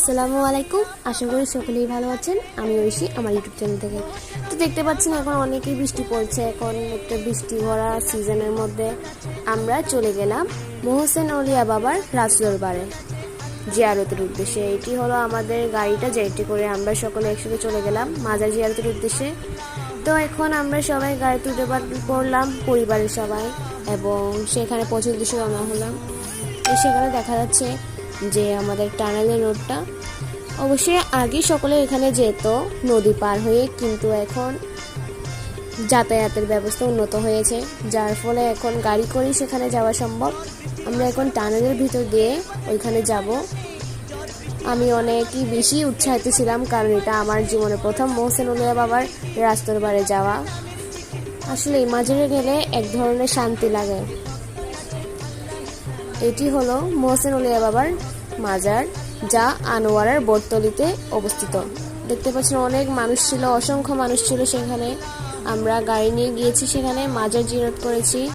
আসসালামু আলাইকুম। আশা করি সকলেই ভালো আছেন। আমি ঐশী আমার ইউটিউব চ্যানেল থেকে। তো দেখতে পাচ্ছেন, এখন অনেকেই বৃষ্টি পড়ছে। এখন একটা বৃষ্টি ভরা সিজনের মধ্যে আমরা চলে গেলাম মোহসেন অলিয়া বাবার রাজদরবারে জিয়ারতের উদ্দেশ্যে। এটি হলো আমাদের গাড়িটা যেটি করে আমরা সকলে একসাথে চলে গেলাম মাজার জিয়ারতের উদ্দেশ্যে। তো এখন আমরা সবাই গাড়িতে উঠে পড়লাম পরিবারের সবাই এবং সেখানে পৌঁছে উদ্দেশ্যে রওনা হলাম। সেখানে দেখা যাচ্ছে যে আমাদের টানেলের রোডটা। অবশ্যই আগে সকলে এখানে যেত, নদী পার হয়ে, কিন্তু এখন যাতায়াতের ব্যবস্থা উন্নত হয়েছে। যার ফলে এখন গাড়ি করেই সেখানে যাওয়া সম্ভব। আমরা এখন টানেলের ভিতর দিয়ে ওইখানে যাব। আমি অনেকই বেশি উৎসাহিত ছিলাম, কারণ এটা আমার জীবনে প্রথম মোহসেন উলিয়া বাবার রাস্তর বারে যাওয়া। আসলে এই মাঝারে গেলে এক ধরনের শান্তি লাগে। এটি হল মোহসেন উলিয়া বাবার মাজার, যা আনোয়ারার বটতলিতে অবস্থিত। দেখতে পাচ্ছেন অনেক মানুষ ছিল, অসংখ্য মানুষ ছিল সেখানে। আমরা গাড়ি নিয়ে গিয়েছি সেখানে, মাজার জিরত করেছি।